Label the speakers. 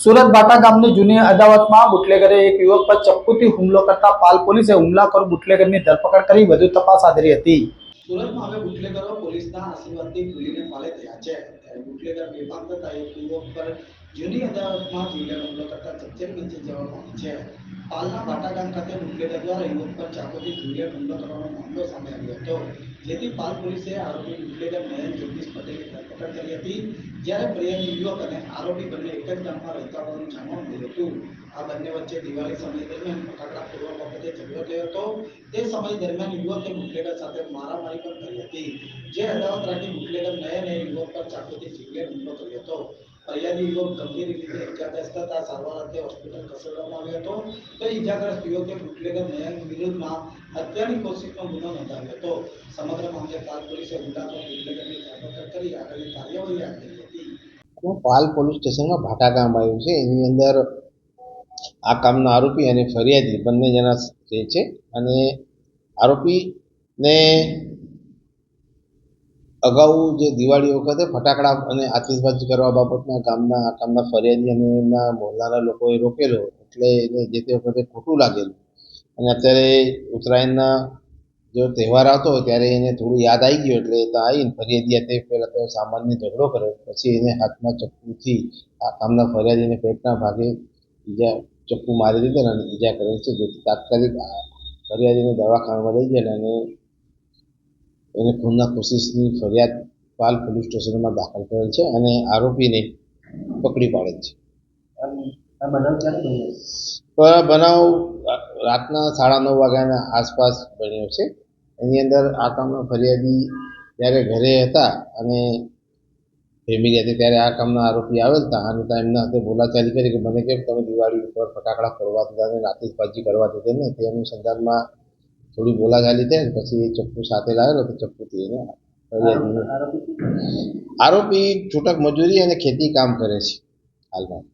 Speaker 1: સુરત બાટા ગામની જૂની અદાવતમાં બુટલેગરે એક યુવક પર ચપ્પુથી હુમલો કરતા પાલ પોલીસે હુમલાખોર બુટલેગરની ધરપકડ કરી વધુ તપાસ આદરી હતી. સુરતમાં હવે બુટલેગરો પોલીસના આશીર્વાદથી ખુલીને પાલે થયા છે. ત્યારે બુટલેગર બેફામ થતા એક યુવક પર જૂની અદાવતમાં જીવલેણ હુમલો કરતા ચકચેર નીચે જવા પામી છે. પાલના બાટા ગામ ખાતે બુટલેગર દ્વારા યુવક પર ચાકુથી જીવલેણ હુમલો કરવાનો મામલો સામે આવ્યો હતો. જેથી પાલ પોલીસે આરોપી બુટલેગર નયન જગદીશ પટેલની ધરપકડ કરી હતી જ્યારે ફરિયાદી યુવક અને આરોપી બંને એક જ ગામમાં રહેતા હોવાનું જાણવા મળ્યું હતું આ બંને વચ્ચે દિવાળી સમય દરમિયાન ફટાકડા ફોડવા બાબતે ઝઘડો થયો હતો તે સમય દરમિયાન યુવકે બુટલેગર સાથે મારામારી પણ કરી હતી જે અદાવત રાખી બુટલેગર નયને યુવક પર ચાકુથી જીવલેણ હુમલો કર્યો હતો ફરિયાદી યુવક ગંભીર રીતે ઇજાગ્રસ્ત થતા સારવાર અર્થે હોસ્પિટલ ખસેડવામાં આવ્યો હતો તો ઇજાગ્રસ્ત યુવકે બુટલેગર નયન વિરુદ્ધમાં હત્યાની કોશિશનો ગુનો નોંધાવ્યો હતો સમગ્ર મામલે પાલ પોલીસે હુમલાખોર બુટલેગરની
Speaker 2: પાલ પોલીસ સ્ટેશનમાં ભાટા ગામ આવ્યું છે. એની અંદર આ કામના આરોપી અને ફરિયાદી બંને જણા જે છે અને આરોપીને અગાઉ જે દિવાળી વખતે ફટાકડા અને આતિશબાજી કરવા બાબતના ગામના આ કામના ફરિયાદી અને એમના મોહલ્લાના લોકોએ રોકેલો. એટલે એને જે તે વખતે ખોટું લાગેલું. અને અત્યારે ઉત્તરાયણના જો તહેવાર આવતો હોય ત્યારે એને થોડું યાદ આવી ગયું એટલે તો આવીને ફરિયાદી તે પહેલાં તો સામાન્ય ઝઘડો કર્યો. પછી એને હાથમાં ચપ્પુથી આ કામના ફરિયાદીને પેટના ભાગે ઈજા ચપ્પુ મારી દીધેલ અને ઈજા કરેલ છે. જેથી તાત્કાલિક ફરિયાદીને દવાખાનામાં લઈ જાય અને એને ખૂનના કોશિશની ફરિયાદ પાલ પોલીસ સ્ટેશનમાં દાખલ કરેલ છે અને આરોપીને પકડી પાડેલ છે.
Speaker 1: બનાવ
Speaker 2: રાતના સાડા નવ વાગ્યાના આસપાસ બન્યો છે. એની અંદર આ કામના ફરિયાદી જ્યારે ઘરે હતા અને ફેમિલી હતી ત્યારે આ કામના આરોપી આવેલ હતા. અને એમના હાથે બોલાચાલી કરી કે મને કેમ તમે દિવાળી ઉપર ફટાકડા ફોડવા દીધા અને આતિશબાજી કરવા દીધી ને તે અનુસંધાનમાં થોડી બોલાચાલી થઈ પછી એ ચપ્પુ સાથે લાવેલો તો ચપ્પુથી એને આરોપી છૂટક મજૂરી અને ખેતી કામ કરે છે હાલમાં.